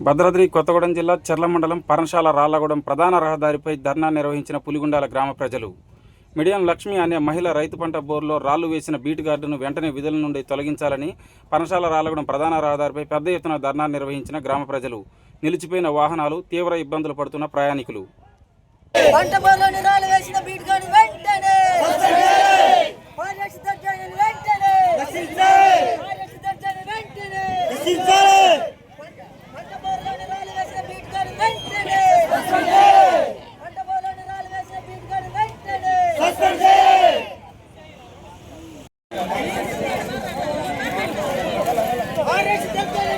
భద్రాద్రి కొత్తగూడెం జిల్లా చెర్ల మండలం పర్ణశాల రాళ్ళగూడెం ప్రధాన రహదారిపై ధర్నా నిర్వహించిన పులిగుండాల గ్రామ ప్రజలు. మిడియం లక్ష్మి అనే మహిళ రైతు పంట బోర్లో రాళ్ళు వేసిన బీట్ గార్డును వెంటనే విధుల నుండి తొలగించాలని పర్ణశాల రాళ్ళగూడెం ప్రధాన రహదారిపై పెద్ద ఎత్తున ధర్నా నిర్వహించిన గ్రామ ప్రజలు. నిలిచిపోయిన వాహనాలు తీవ్ర ఇబ్బందులు పడుతున్న ప్రయాణికులు. పంట వేసిన బీట్ వెంటనే పాలక్ష దర్జాని వెంటనే పాలక్ష దర్జాని వెంటనే పంట పొలంలోని రాళ్ళు వేసిన బీట్ గాని వెంటనే పంట పొలంలోని రాళ్ళు వేసిన బీట్ గాని వెంటనే పాలక్ష దర్జాని వెంటనే పాలక్ష దర్జాని వెంటనే పంట పొలంలోని రాళ్ళు వేసిన బీట్ గాని వెంటనే పంట పొలంలోని రాళ్ళు వేసిన బీట్ గాని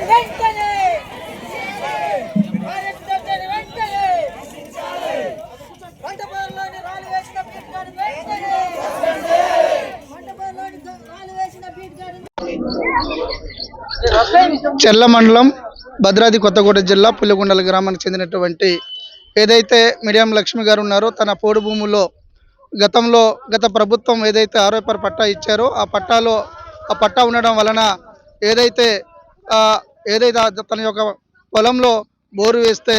చెర్ల మండలం భద్రాద్రి కొత్తగూడ జిల్లా పులిగుండల గ్రామానికి చెందినటువంటి ఏదైతే మిడియం లక్ష్మి గారు ఉన్నారో తన పోడు భూముల్లో గతంలో గత ప్రభుత్వం ఏదైతే ఆరోపర పట్టా ఇచ్చారో ఆ పట్టాలో ఆ పట్టా ఉండడం వలన ఏదైతే ఏదైతే తన యొక్క పొలంలో బోరు వేస్తే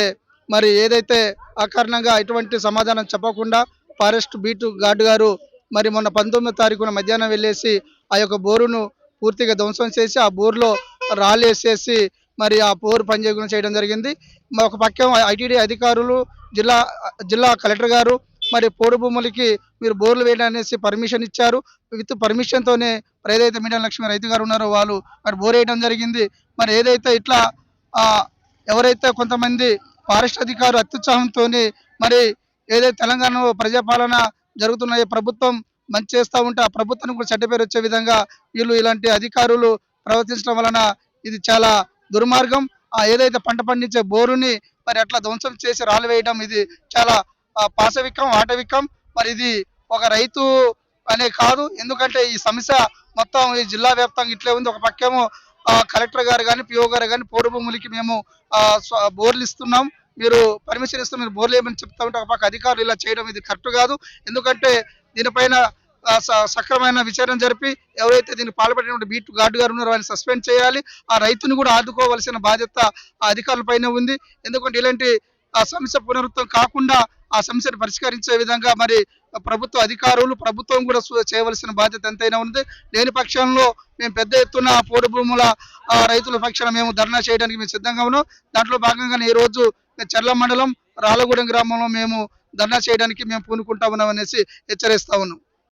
మరి ఏదైతే అకారణంగా ఎటువంటి సమాధానం చెప్పకుండా ఫారెస్ట్ బీటు గార్డు గారు మరి మొన్న పంతొమ్మిదో తారీఖున మధ్యాహ్నం వెళ్ళేసి ఆ యొక్క బోరును పూర్తిగా ధ్వంసం చేసి ఆ బోరులో రాళ్ళు వేసేసి మరి ఆ బోరు పనిచేయకుండా చేయడం జరిగింది. ఒక పక్క ఐటీడీ అధికారులు జిల్లా జిల్లా కలెక్టర్ గారు మరి పోడు భూములకి మీరు బోర్లు వేయడం అనేసి పర్మిషన్ ఇచ్చారు. విత్ పర్మిషన్తోనే మరి ఏదైతే మీడియం లక్ష్మి రైతు గారు ఉన్నారో వాళ్ళు మరి బోర్ వేయడం జరిగింది. మరి ఏదైతే ఇట్లా ఆ, ఎవరైతే కొంతమంది ఫారెస్ట్ అధికారులు అత్యుత్సాహంతో మరి ఏదైతే తెలంగాణలో ప్రజాపాలన జరుగుతున్న ప్రభుత్వం మంచి చేస్తూ ఉంటే ఆ ప్రభుత్వానికి కూడా చెడ్డ పేరు వచ్చే విధంగా వీళ్ళు ఇలాంటి అధికారులు ప్రవర్తించడం వలన ఇది చాలా దుర్మార్గం. ఆ ఏదైతే పంట పండించే బోరుని మరి అట్లా ధ్వంసం చేసి రాళ్ళు వేయడం ఇది చాలా పాశవికం ఆటవికం మరి ఇది ఒక రైతు అనే కాదు. ఎందుకంటే ఈ సమస్య మొత్తం ఈ జిల్లా వ్యాప్తంగా ఇట్లే ఉంది. ఒక పక్కేమో కలెక్టర్ గారు కానీ పిఓ గారు కానీ పోడు భూములకి మేము బోర్లు ఇస్తున్నాం. మీరు పర్మిషన్ ఇస్తే మీరు బోర్లు ఏమని చెప్తా ఉంటే ఒక పక్క అధికారులు ఇలా చేయడం ఇది కరెక్ట్ కాదు. ఎందుకంటే దీనిపైన స- సక్రమైన విచారణ జరిపి ఎవరైతే దీనికి పాల్పడినటువంటి బీట్ గార్డు గారు ఉన్నారో వారిని సస్పెండ్ చేయాలి. ఆ రైతుని కూడా ఆదుకోవాల్సిన బాధ్యత ఆ అధికారుల పైన ఉంది. ఎందుకంటే ఇలాంటి ఆ సమస్య పునరుత్వం కాకుండా ఆ సమస్యను పరిష్కరించే విధంగా మరి ప్రభుత్వ అధికారులు ప్రభుత్వం కూడా చేయవలసిన బాధ్యత ఎంతైనా ఉంది లేని పక్షంలో మేము పెద్ద ఎత్తున పోడు భూముల ఆ, రైతుల పక్షాన మేము ధర్నా చేయడానికి మేము సిద్ధంగా ఉన్నాం. దాంట్లో భాగంగానే ఈరోజు చెర్ల మండలం రాలగూడెం గ్రామంలో మేము ధర్నా చేయడానికి మేము పూనుకుంటా ఉన్నాం అనేసి హెచ్చరిస్తా ఉన్నాం.